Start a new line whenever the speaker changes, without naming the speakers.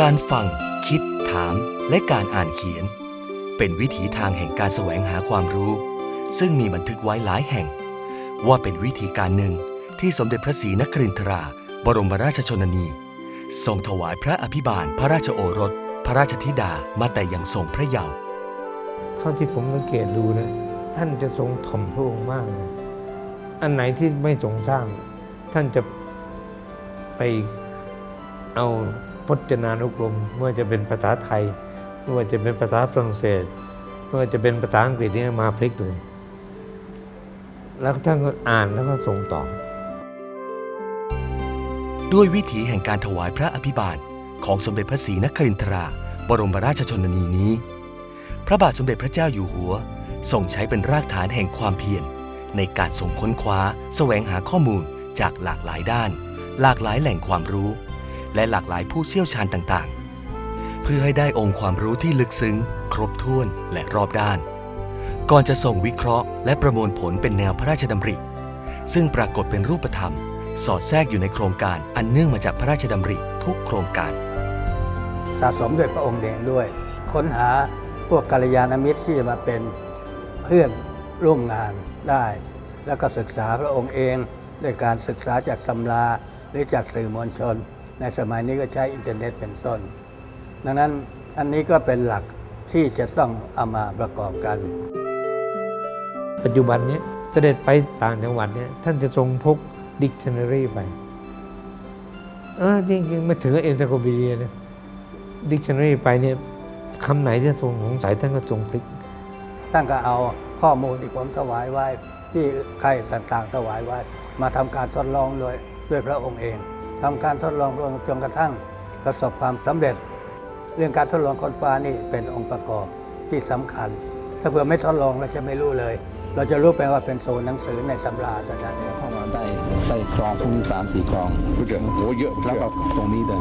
การฟัง คิด ถาม และการอ่านเขียน เป็นวิถีทางแห่งการแสวงหาความรู้ ซึ่งมีบันทึกไว้หลายแห่ง ว่าเป็นวิธีการหนึ่งที่สมเด็จพระศรีนครินทรา บรมราชชนนี ทรงถวายพระอภิบาลพระราชโอรส พระราชธิดามาแต่ยังทรงพระเยาว์
เท่าที่ผมสังเกตดูนะท่านจะทรงถ่อมพระองค์มากอันไหนที่ไม่ทรงสร้าง ท่านจะไปเอา พจนานุกรมไม่ว่าจะเป็นภาษาไทยไม่ว่าจะเป็นภาษาฝรั่งเศสไม่ว่าจะเป็นภาษาอังกฤษเนี่ยมาพลิกเลย แล้วท่านก็อ่านแล้วก็ส่งต่อ
ด้วยวิถีแห่งการถวายพระอภิบาลของสมเด็จพระศรีนครินทรา บรมราชชนนีนี้ พระบาทสมเด็จพระเจ้าอยู่หัวทรงใช้เป็นรากฐานแห่งความเพียรในการส่งค้นคว้า แสวงหาข้อมูลจากหลากหลายด้าน หลากหลายแหล่งความรู้ และหลากหลายผู้เชี่ยวชาญต่างๆ เพื่อให้ได้องค์ความรู้ที่ลึกซึ้ง ครบถ้วนและรอบด้าน ก่อนจะส่งวิเคราะห์ และประมวลผลเป็นแนวพระราชดำริ ซึ่งปรากฏเป็นรูปธรรม สอดแทรกอยู่ในโครงการอันเนื่องมาจากพระราชดำริทุกโครงการ
สะสมด้วยพระองค์เองด้วย ค้นหาพวกกัลยาณมิตรที่จะมาเป็นเพื่อนร่วมงานได้ แล้วก็ศึกษาพระองค์เองด้วยการศึกษาจากตำราหรือจากสื่อมวลชน ในสมัยนี้ก็ใช้อินเทอร์เน็ตเป็นต้น ดังนั้นอันนี้ก็เป็นหลักที่จะต้องเอามาประกอบกัน
ปัจจุบันเนี้ยเสด็จไปต่างจังหวัดเนี่ยท่านจะทรงพกดิกชันนารีไปเออจริงๆไม่ถึงเอ็นไซโคปีเดียนะดิกชันนารีไปเนี่ยคำไหนที่ทรงสงสัยท่านก็ทรงพลิก
ท่านก็เอาข้อมูลที่ผมถวายไว้ที่ใครต่างๆถวายไว้ มาทำการทดลองโดยด้วยพระองค์เอง ทำการทดลองจนกระทั่งประสบความสำเร็จ เรื่องการทดลองค้นฟ้านี่เป็นองค์ประกอบที่สำคัญ ถ้าเผื่อไม่ทดลองเราจะไม่รู้เลย เราจะรู้ไปว่าเป็นโซนหนังสือในตำราเท่ด้นเข้า
มาได้ได้กรองพวกนี้สามสี่กรอง
เยอะ
แล้วก็ตรงนี้เลย